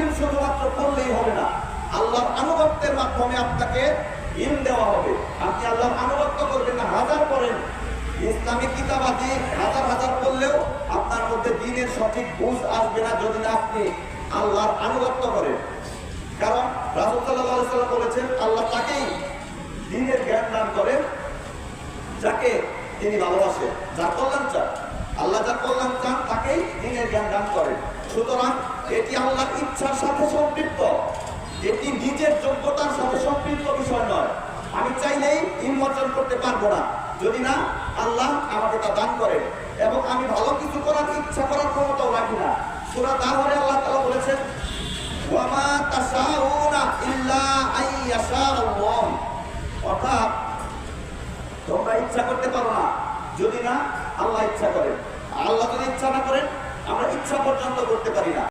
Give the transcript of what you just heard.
ইলম শুধুমাত্র পড়লেই হবে না। আল্লাহর আনুগত্যের মাধ্যমে আপনাকে ইলম দেওয়া হবে। আপনি আল্লাহর আনুগত্য করবেন না, হাজার করেন। ইসলামী কিতাবাদি হাজার হাজার করলেও আপনার মধ্যে দিনের সঠিক বুঝ আসবে না যদি না আপনি আল্লাহর আনুগত্য করেন। কারণ রাসূল সাল্লাল্লাহু বলেছেন, আল্লাহ তাকেই দিনের জ্ঞান দান করেন, যাকে তিনি ভালোবাসেন। যার কল্যাণ চান। আল্লাহ যার কল্যাণ চান, তাকেই দিনের জ্ঞান দান করেন। সুতরাং এটি আল্লাহর ইচ্ছার সাথে সম্পৃক্ত। এটি নিজের যোগ্যতার সাথে সম্পৃক্ত বিষয় নয়। আমি চাইলেই ইলম অর্জন করতে পারব না। যদি না, আল্লাহ আমাকে তা দান করেন এবং আমি ভালো কিছু করার ইচ্ছা করার ক্ষমতাও রাখি না। সুরা তাহলে আল্লাহ তাআলা বলেছেন অর্থাৎ, তোমরা ইচ্ছা করতে পারো না। যদি না, আল্লাহ ইচ্ছা করেন। আল্লাহ যদি ইচ্ছা না করেন আমরা ইচ্ছা পর্যন্ত করতে পারি না।